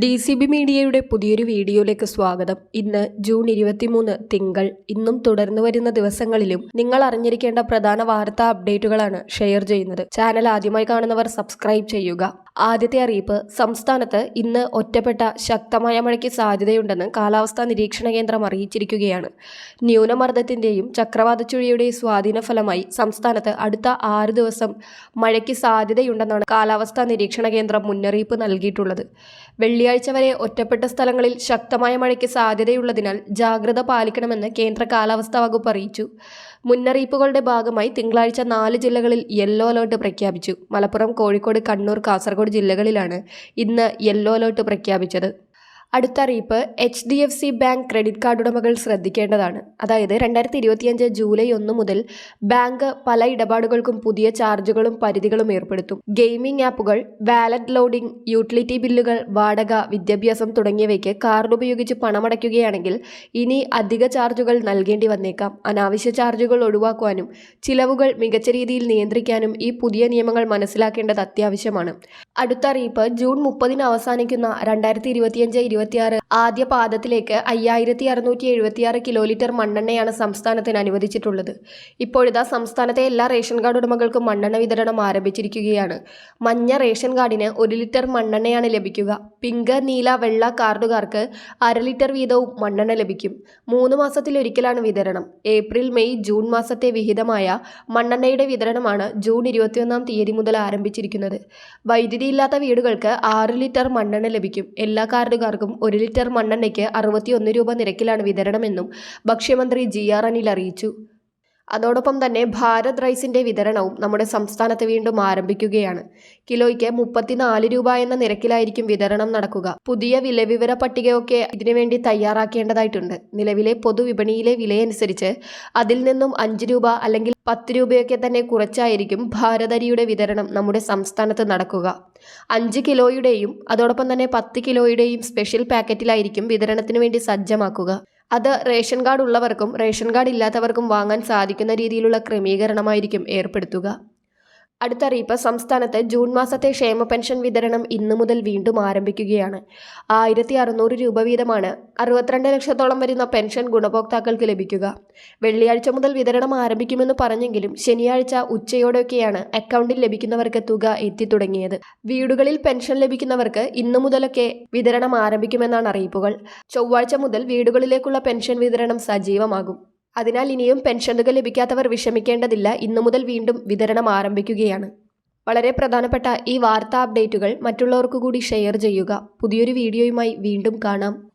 D C B മീഡിയയുടെ പുതിയൊരു വീഡിയോയിലേക്ക് സ്വാഗതം. ഇന്ന് ജൂൺ ഇരുപത്തിമൂന്ന് തിങ്കൾ. ഇന്നും തുടർന്നു വരുന്ന ദിവസങ്ങളിലും നിങ്ങൾ അറിഞ്ഞിരിക്കേണ്ട പ്രധാന വാർത്താ അപ്ഡേറ്റുകളാണ് ഷെയർ ചെയ്യുന്നത്. ചാനൽ ആദ്യമായി കാണുന്നവർ സബ്സ്ക്രൈബ് ചെയ്യുക. ആദ്യത്തെ അറിയിപ്പ് സംസ്ഥാനത്ത് ഇന്ന് ഒറ്റപ്പെട്ട ശക്തമായ മഴയ്ക്ക് സാധ്യതയുണ്ടെന്ന് കാലാവസ്ഥാ നിരീക്ഷണ കേന്ദ്രം അറിയിച്ചിരിക്കുകയാണ്. ന്യൂനമർദ്ദത്തിന്റെയും ചക്രവാത ചുഴിയുടെയും സ്വാധീന ഫലമായി സംസ്ഥാനത്ത് അടുത്ത ആറ് ദിവസം മഴയ്ക്ക് സാധ്യതയുണ്ടെന്നാണ് കാലാവസ്ഥാ നിരീക്ഷണ കേന്ദ്രം മുന്നറിയിപ്പ് നൽകിയിട്ടുള്ളത്. വെള്ളിയാഴ്ച വരെ ഒറ്റപ്പെട്ട സ്ഥലങ്ങളിൽ ശക്തമായ മഴയ്ക്ക് സാധ്യതയുള്ളതിനാൽ ജാഗ്രത പാലിക്കണമെന്ന് കേന്ദ്ര കാലാവസ്ഥാ വകുപ്പ് അറിയിച്ചു. മുന്നറിയിപ്പുകളുടെ ഭാഗമായി തിങ്കളാഴ്ച നാല് ജില്ലകളിൽ യെല്ലോ അലേർട്ട് പ്രഖ്യാപിച്ചു. മലപ്പുറം കോഴിക്കോട് കണ്ണൂർ കാസർഗോഡ് ജില്ലകളിലാണ് ഇന്ന് യെല്ലോ അലേർട്ട് പ്രഖ്യാപിച്ചത്. അടുത്ത അറിയിപ്പ് H D F C bank credit card ഉടമകൾ ശ്രദ്ധിക്കേണ്ടതാണ്. അതായത് രണ്ടായിരത്തി ഇരുപത്തിയഞ്ച് ജൂലൈ ഒന്ന് മുതൽ ബാങ്ക് പല ഇടപാടുകൾക്കും പുതിയ ചാർജുകളും പരിധികളും ഏർപ്പെടുത്തും. ഗെയിമിംഗ് ആപ്പുകൾ വാലറ്റ് ലോഡിംഗ് യൂട്ടിലിറ്റി ബില്ലുകൾ വാടക വിദ്യാഭ്യാസം തുടങ്ങിയവയ്ക്ക് കാർഡ് ഉപയോഗിച്ച് പണമടയ്ക്കുകയാണെങ്കിൽ ഇനി അധിക ചാർജുകൾ നൽകേണ്ടി വന്നേക്കാം. അനാവശ്യ ചാർജുകൾ ഒഴിവാക്കുവാനും ചിലവുകൾ മികച്ച രീതിയിൽ നിയന്ത്രിക്കാനും ഈ പുതിയ നിയമങ്ങൾ മനസ്സിലാക്കേണ്ടത് അത്യാവശ്യമാണ്. അടുത്ത അറിയിപ്പ് ജൂൺ മുപ്പതിന് അവസാനിക്കുന്ന രണ്ടായിരത്തി ഇരുപത്തിയഞ്ച് ഇരുപത്തിയാറ് ആദ്യ പാദത്തിലേക്ക് അയ്യായിരത്തി അറുന്നൂറ്റി എഴുപത്തിയാറ് കിലോ ലിറ്റർ മണ്ണെണ്ണയാണ് സംസ്ഥാനത്തിന് അനുവദിച്ചിട്ടുള്ളത്. ഇപ്പോഴിതാ സംസ്ഥാനത്തെ എല്ലാ റേഷൻ കാർഡ് ഉടമകൾക്കും മണ്ണെണ്ണ വിതരണം ആരംഭിച്ചിരിക്കുകയാണ്. മഞ്ഞ റേഷൻ കാർഡിന് ഒരു ലിറ്റർ മണ്ണെണ്ണയാണ് ലഭിക്കുക. പിങ്ക് നീല വെള്ള കാർഡുകാർക്ക് അര ലിറ്റർ വീതവും മണ്ണെണ്ണ ലഭിക്കും. മൂന്ന് മാസത്തിലൊരിക്കലാണ് വിതരണം. ഏപ്രിൽ മെയ് ജൂൺ മാസത്തെ വിഹിതമായ മണ്ണെണ്ണയുടെ വിതരണമാണ് ജൂൺ ഇരുപത്തിയൊന്നാം തീയതി മുതൽ ആരംഭിച്ചിരിക്കുന്നത്. വൈദ്യുതിയില്ലാത്ത വീടുകൾക്ക് ആറ് ലിറ്റർ മണ്ണെണ്ണ ലഭിക്കും. എല്ലാ കാർഡുകാർക്കും ഒരു ലിറ്റർ മണ്ണെണ്ണയ്ക്ക് അറുപത്തിയൊന്ന് രൂപ നിരക്കിലാണ് വിതരണമെന്നും ഭക്ഷ്യമന്ത്രി ജി ആർ അനിൽ അറിയിച്ചു. അതോടൊപ്പം തന്നെ ഭാരത് റൈസിന്റെ വിതരണവും നമ്മുടെ സംസ്ഥാനത്ത് വീണ്ടും ആരംഭിക്കുകയാണ്. കിലോയ്ക്ക് മുപ്പത്തിനാല് രൂപ എന്ന നിരക്കിലായിരിക്കും വിതരണം നടക്കുക. പുതിയ വിലവിവര പട്ടികയൊക്കെ ഇതിനുവേണ്ടി തയ്യാറാക്കേണ്ടതായിട്ടുണ്ട്. നിലവിലെ പൊതുവിപണിയിലെ വിലയനുസരിച്ച് അതിൽ നിന്നും അഞ്ച് രൂപ അല്ലെങ്കിൽ പത്ത് രൂപയൊക്കെ തന്നെ കുറച്ചായിരിക്കും ഭാരതരിയുടെ വിതരണം നമ്മുടെ സംസ്ഥാനത്ത് നടക്കുക. അഞ്ച് കിലോയുടെയും അതോടൊപ്പം തന്നെ പത്ത് കിലോയുടെയും സ്പെഷ്യൽ പാക്കറ്റിലായിരിക്കും വിതരണത്തിന് വേണ്ടി സജ്ജമാക്കുക. അത് റേഷൻ കാർഡ് ഉള്ളവർക്കും റേഷൻ കാർഡ് ഇല്ലാത്തവർക്കും വാങ്ങാൻ സാധിക്കുന്ന രീതിയിലുള്ള ക്രമീകരണമായിരിക്കും ഏർപ്പെടുത്തുക. അടുത്ത അറിയിപ്പ് സംസ്ഥാനത്ത് ജൂൺ മാസത്തെ ക്ഷേമ പെൻഷൻ വിതരണം ഇന്നു മുതൽ വീണ്ടും ആരംഭിക്കുകയാണ്. ആയിരത്തി അറുന്നൂറ് രൂപ വീതമാണ് അറുപത്തിരണ്ട് ലക്ഷത്തോളം വരുന്ന പെൻഷൻ ഗുണഭോക്താക്കൾക്ക് ലഭിക്കുക. വെള്ളിയാഴ്ച മുതൽ വിതരണം ആരംഭിക്കുമെന്ന് പറഞ്ഞെങ്കിലും ശനിയാഴ്ച ഉച്ചയോടെയൊക്കെയാണ് അക്കൗണ്ടിൽ ലഭിക്കുന്നവർക്ക് തുക എത്തിത്തുടങ്ങിയത് വീടുകളിൽ പെൻഷൻ ലഭിക്കുന്നവർക്ക് ഇന്നു മുതലൊക്കെ വിതരണം ആരംഭിക്കുമെന്നാണ് അറിയിപ്പുകൾ. ചൊവ്വാഴ്ച മുതൽ വീടുകളിലേക്കുള്ള പെൻഷൻ വിതരണം സജീവമാകും. അതിനാൽ ഇനിയും പെൻഷൻ തുക ലഭിക്കാത്തവർ വിഷമിക്കേണ്ടതില്ല. ഇന്നു മുതൽ വീണ്ടും വിതരണം ആരംഭിക്കുകയാണ്. വളരെ പ്രധാനപ്പെട്ട ഈ വാർത്താ അപ്ഡേറ്റുകൾ മറ്റുള്ളവർക്കു കൂടി ഷെയർ ചെയ്യുക. പുതിയൊരു വീഡിയോയുമായി വീണ്ടും കാണാം.